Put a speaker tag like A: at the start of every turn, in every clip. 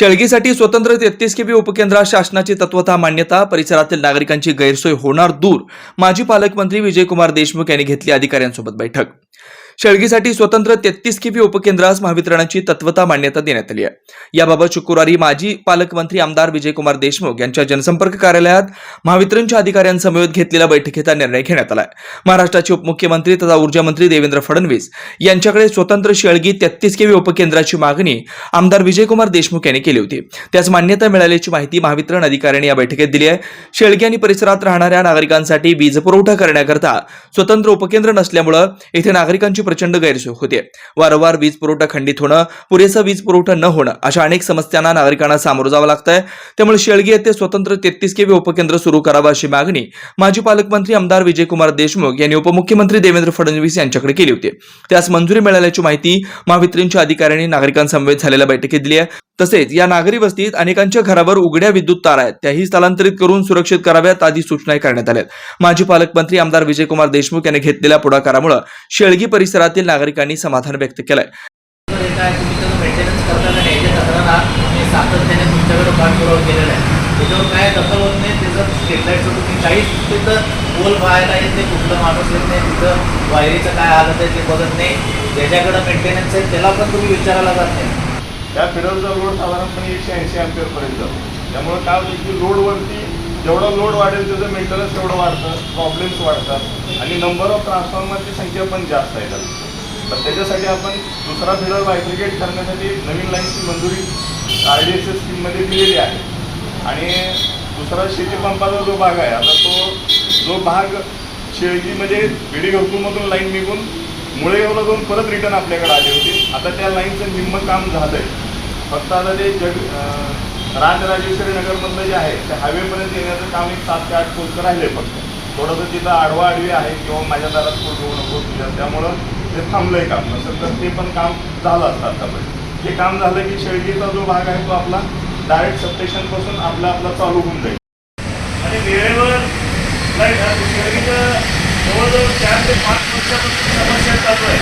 A: शेळगीसाठी स्वतंत्र तेहतीस केबी उपकेंद्रात शासनाची तत्वता मान्यता परिसरातील नागरिकांची गैरसोय होणार दूर माजी पालकमंत्री विजयकुमार देशमुख यांनी घेतली अधिकाऱ्यांसोबत बैठक. शेळगीसाठी स्वतंत्र तेहतीस केबी उपकेंद्रास महावितरणाची तत्वता मान्यता देण्यात आली आहे. याबाबत शुक्रवारी माजी पालकमंत्री आमदार विजयकुमार देशमुख यांच्या जनसंपर्क कार्यालयात महावितरणच्या अधिकाऱ्यांसमवेत घेतलेल्या बैठकीत हा निर्णय घेण्यात आला आहे. महाराष्ट्राचे उपमुख्यमंत्री तथा ऊर्जा मंत्री देवेंद्र फडणवीस यांच्याकडे स्वतंत्र शेळगी तेहतीस केवी उपकेंद्राची मागणी आमदार विजयकुमार देशमुख यांनी केली होती. त्यास मान्यता मिळाल्याची माहिती महावितरण अधिकाऱ्यांनी या बैठकीत दिली आहे. शेळगी आणि परिसरात राहणाऱ्या नागरिकांसाठी वीज पुरवठा करण्याकरता स्वतंत्र उपकेंद्र नसल्यामुळं येथे नागरिकांची प्रचंड गैरसोय होते. वारंवार वीज पुरवठा खंडित होणं पुरेसा वीज पुरवठा न होणं अशा अनेक समस्यांना नागरिकांना सामोरं जावं लागतंय. त्यामुळे शेळगी येथे स्वतंत्र तेहतीस केवी उपकेंद्र सुरू करावं अशी मागणी माजी पालकमंत्री आमदार विजयकुमार देशमुख यांनी उपमुख्यमंत्री देवेंद्र फडणवीस यांच्याकडे केली होती. त्यास मंजुरी मिळाल्याची माहिती महावितरणच्या अधिकाऱ्यांनी नागरिकांसमवेत झालेल्या बैठकीत दिली आहे. तसेच या नागरी वस्तीत अनेकांच्या घरावर उघड्या विद्युत तारा आहेत. त्याही स्थलांतरित करून सुरक्षित कराव्यात आदी सूचनाही करण्यात आल्या माजी पालकमंत्री आमदार विजयकुमार देशमुख यांनी घेतलेल्या पुढाकारामुळे शेळगी परिसरातील नागरिकांनी समाधान व्यक्त केलंय.
B: मेंटेनन्स आहे काय होत नाही पाहायला येत नाही कुठलं माणूस येत नाही तिथं वायरीचं काय आहे ते बघत नाही ज्याच्याकडे मेंटेनन्स आहे त्याला पण तुम्ही विचारायला जात नाही
C: त्या फिरवचा लोड साधारणपणे एकशे ऐंशी अँपियरपर्यंत जातो त्यामुळे काय होतं की लोडवरती जेवढं लोड वाढेल त्याचं मेंटेनन्स तेवढं वाढतं प्रॉब्लेम्स वाढतात आणि नंबर ऑफ ट्रान्सफॉर्मरची संख्या पण जास्त आहे. तर त्याच्यासाठी आपण दुसरा फिरर बायब्रिकेट करण्यासाठी नवीन लाईनची मंजुरी आर डी एस एस स्कीममध्ये दिलेली आहे. आणि दुसरा शेतीपंपाचा जो भाग आहे आता तो जो भाग शेळगीमध्ये बिडी घरकुलमधून लाईन निघून मुळे एवढं जाऊन परत रिटर्न आपल्याकडे आली होती. आता त्या लाईनचं निम्म काम झालं आहे फक्त आता ते जग राजराजेश्वरी नगरमधलं जे आहे ते हायवेपर्यंत येण्याचं काम एक सात ते आठ पोस्ट राहिले फक्त. थोडंसं तिथं आडवा आडवी आहे किंवा माझ्या दारात फोटो नको तुझ्या त्यामुळं ते थांबलंय काम. नसेल तर ते पण काम झालं असतं आतापर्यंत. हे काम झालं की शेळगीचा जो भाग आहे तो आपला डायरेक्ट सबस्टेशनपासून आपला आपला चालू होऊन जाईल.
D: आणि वेळेवर शेळगीचं जवळजवळ चार ते पाच वर्षापासून समस्या चालू आहे.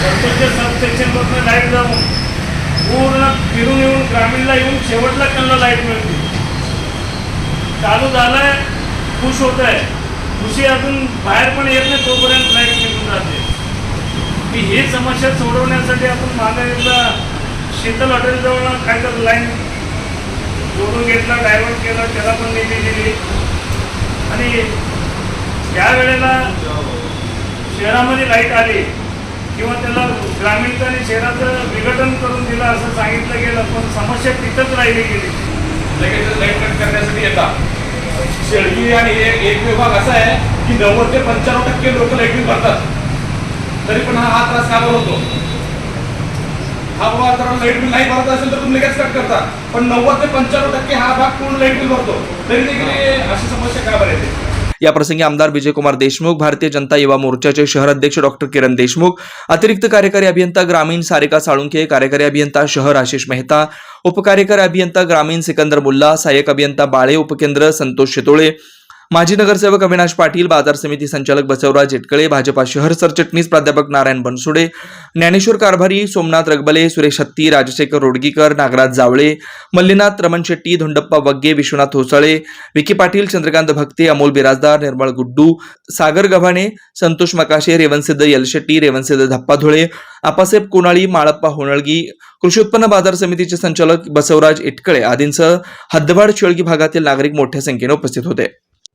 D: सरपंच सबस्टेशनमधनं लाइट जाऊन पूर्ण फिरून येऊन ग्रामीणला येऊन शेवटला त्यांना लाइट मिळते. चालू झालाय खुश होत आहे खुशी अजून बाहेर पण येत नाही तोपर्यंत लाइट निघून जाते. की ही समस्या सोडवण्यासाठी आपण महागाईला एकदा शीतल हॉटेलजवळ काहीतरी लाईन जोडून घेतला डायव्हर्ट केला त्याला पण निधी दिली. आणि त्यावेळेला शहरामध्ये लाइट आली. किंवा त्याला ग्रामीणचं आणि शहराचं विघटन करून दिलं असं सांगितलं गेलं पण समस्या तिथंच राहिली गेली.
E: लगेच लाइट कट करण्यासाठी येतात शेळगी आणि एक विभाग असा आहे की नव्वद ते पंच्याण्णव टक्के लोक लाइट बिल भरतात. तरी पण हा हा त्रास का होतो हा बाबा जर लाइट बिल नाही भरत असेल तर तुम्ही लगेच कट करता. पण नव्वद ते पंच्याण्णव टक्के हा भाग पूर्ण लाइट बिल भरतो. तरी देखील अशी समस्या का बरं येते?
A: या प्रसंगी आमदार विजयकुमार देशमुख भारतीय जनता युवा मोर्चाचे शहर अध्यक्ष डॉक्टर किरण देशमुख अतिरिक्त कार्यकारी अभियंता ग्रामीण सारिका साळुंखे कार्यकारी अभियंता शहर आशिष मेहता उपकार्यकारी अभियंता ग्रामीण सिकंदर मुल्ला सहाय्यक अभियंता बाळे उपकेंद्र संतोष शितोळे माजी नगरसेवक अविनाश पाटील बाजार समिती संचालक बसवराज जेटकळे भाजपा शहर सरचिटणीस प्राध्यापक नारायण बनसुडे ज्ञानेश्वर कारभारी सोमनाथ रगबले सुरेश हत्ती राजशेखर रोडगीकर नागराज जावळे मल्लीनाथ रमण शेट्टी धोंडप्पा वग्गे विश्वनाथ होसळे विकी पाटील चंद्रकांत भक्ते अमोल बिराजदार निर्मळ गुड्डू सागर गव्हाणे संतोष मकाशे रेवनसिद्ध यलशेट्टी रेवनसिद्ध धप्पाधुळे आपासाहेब कोनाळी माळप्पा होणळगी कृषी उत्पन्न बाजार समितीचे संचालक बसवराज इटकळे आदींसह हद्दवाड शेळगी भागातील नागरिक मोठ्या संख्येने उपस्थित होते.